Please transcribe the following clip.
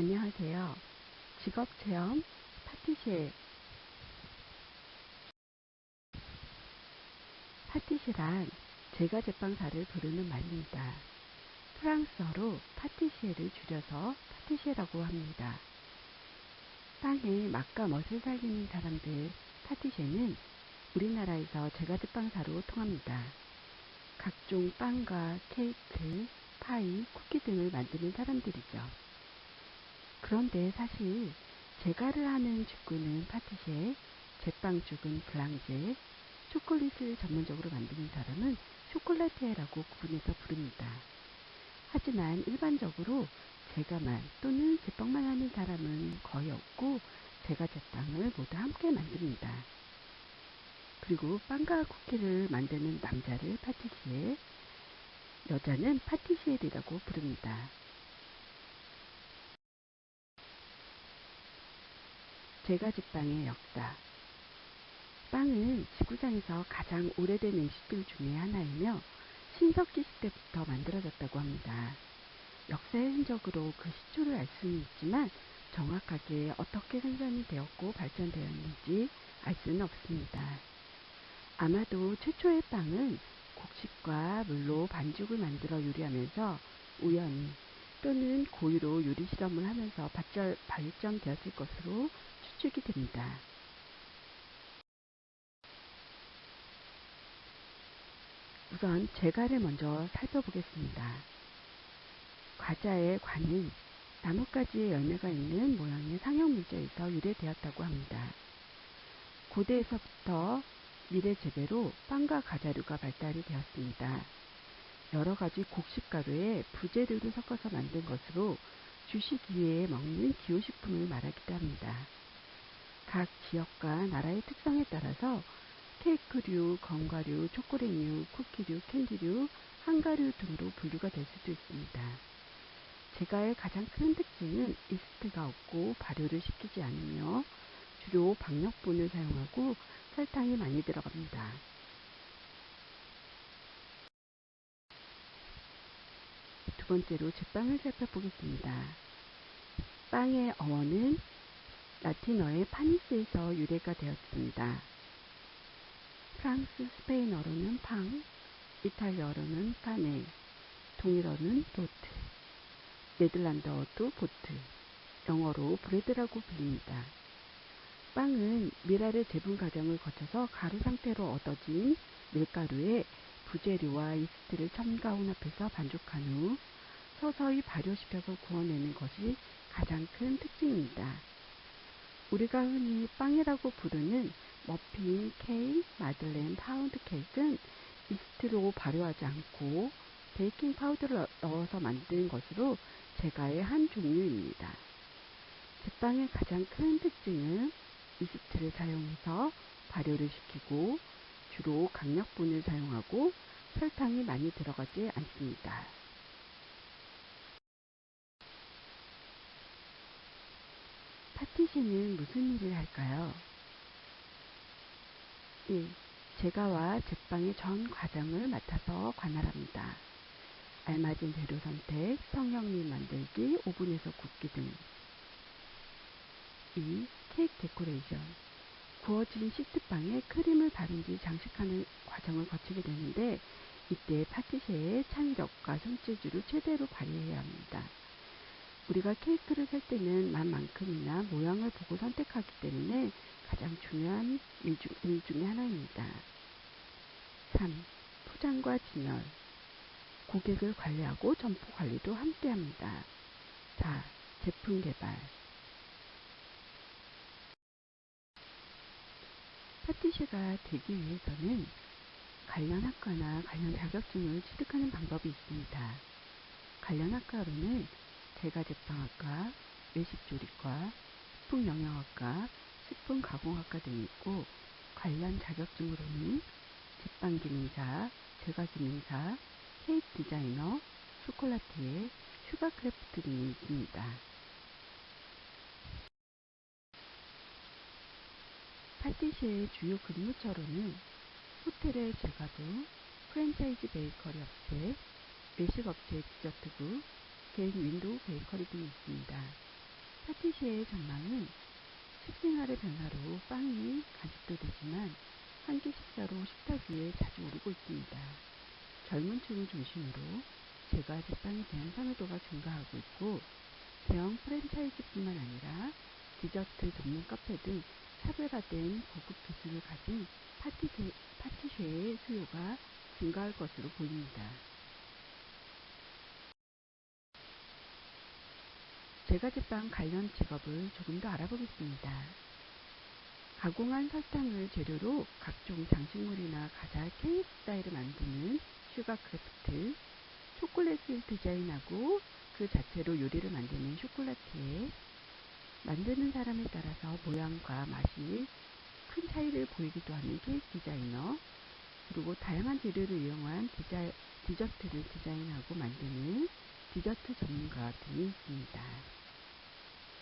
안녕하세요. 직업 체험 파티시에 파티시란 제과 제빵사를 부르는 말입니다. 프랑스어로 파티시에를 줄여서 파티시에라고 합니다. 빵에 맛과 멋을 살리는 사람들 파티시에는 우리나라에서 제과 제빵사로 통합니다. 각종 빵과 케이크, 파이, 쿠키 등을 만드는 사람들이죠. 그런데 사실 제과를 하는 직구는 파티시에, 제빵죽은 블랑제, 초콜릿을 전문적으로 만드는 사람은 쇼콜라티에라고 구분해서 부릅니다. 하지만 일반적으로 제과만 또는 제빵만 하는 사람은 거의 없고 제과 제빵을 모두 함께 만듭니다. 그리고 빵과 쿠키를 만드는 남자를 파티시에, 여자는 파티시엘이라고 부릅니다. 제과 제빵의 역사 빵은 지구상에서 가장 오래된 음식들 중에 하나이며 신석기 시대부터 만들어졌다고 합니다. 역사의 흔적으로 그 시초를 알 수는 있지만 정확하게 어떻게 생산이 되었고 발전되었는지 알 수는 없습니다. 아마도 최초의 빵은 곡식과 물로 반죽을 만들어 요리하면서 우연히 또는 고유로 요리 실험을 하면서 발전, 발전되었을 것으로 추측이 됩니다. 우선 제과를 먼저 살펴보겠습니다. 과자의 관은 나뭇가지에 열매가 있는 모양의 상형 물자에서 유래되었다고 합니다. 고대에서부터 미래 재배로 빵과 과자류가 발달이 되었습니다. 여러 가지 곡식가루에 부재료를 섞어서 만든 것으로 주식 이외에 먹는 기호식품을 말하기도 합니다. 각 지역과 나라의 특성에 따라서 케이크류, 건과류, 초콜릿류, 쿠키류, 캔디류, 한가류 등으로 분류가 될 수도 있습니다. 제과의 가장 큰 특징은 이스트가 없고 발효를 시키지 않으며 주로 박력분을 사용하고 설탕이 많이 들어갑니다. 두 번째로 제빵을 살펴보겠습니다. 빵의 어원은 라틴어의 파니스에서 유래가 되었습니다. 프랑스, 스페인어로는 팡, 이탈리아어로는 파네, 동일어는 도트, 네덜란드어도 보트, 영어로 브레드라고 불립니다. 빵은 미랄의 재분 과정을 거쳐서 가루 상태로 얻어진 밀가루에 부재료와 이스트를 첨가 혼합해서 반죽한 후 서서히 발효시켜서 구워내는 것이 가장 큰 특징입니다. 우리가 흔히 빵이라고 부르는 머핀, 케이크, 마들렌, 파운드 케이크는 이스트로 발효하지 않고 베이킹 파우더를 넣어서 만든 것으로 제과의 한 종류입니다. 제빵의 가장 큰 특징은 이스트를 사용해서 발효를 시키고 주로 강력분을 사용하고 설탕이 많이 들어가지 않습니다. 파티시는 무슨 일을 할까요? 1. 제과와 제빵의 전 과정을 맡아서 관할합니다. 알맞은 재료 선택, 성형립 만들기, 오븐에서 굽기 등. 2. 케이크 데코레이션. 구워진 시트빵에 크림을 바른 뒤 장식하는 과정을 거치게 되는데 이때 파티시에의 창의력과 손재주를 최대로 발휘해야 합니다. 우리가 케이크를 살 때는 맛만큼이나 모양을 보고 선택하기 때문에 가장 중요한 일, 중, 일 중에 하나입니다. 3. 포장과 진열. 고객을 관리하고 점포 관리도 함께 합니다. 4. 제품 개발. 파티시가 되기 위해서는 관련 학과나 관련 자격증을 취득하는 방법이 있습니다. 관련 학과로는 제과제빵학과, 외식조리과, 식품영양학과, 식품가공학과 등이 있고 관련 자격증으로는 제빵기능사, 제과기능사, 케이크 디자이너, 초콜라티에, 슈가크래프트 등이 있습니다. 파티시의 주요 근무처로는 호텔의 제과부, 프랜차이즈 베이커리 업체, 외식업체 디저트부, 개인 윈도우 베이커리 등이 있습니다. 파티시에의 전망은 식생활의 변화로 빵이 간식도 되지만 한끼 식사로 식탁 위에 자주 오르고 있습니다. 젊은 층을 중심으로 제과 제빵에 대한 선호도가 증가하고 있고 대형 프랜차이즈뿐만 아니라 디저트 전문 카페 등 차별화된 고급 기술을 가진 파티쉐, 파티쉐의 수요가 증가할 것으로 보입니다. 제과제빵 관련 직업을 조금 더 알아보겠습니다. 가공한 설탕을 재료로 각종 장식물이나 과자, 케이크 스타일을 만드는 슈가크래프트, 초콜릿을 디자인하고 그 자체로 요리를 만드는 쇼콜라티에, 만드는 사람에 따라서 모양과 맛이 큰 차이를 보이기도 하는 케이크 디자이너, 그리고 다양한 재료를 이용한 디자, 디저트를 디자인하고 만드는 디저트 전문가 등이 있습니다.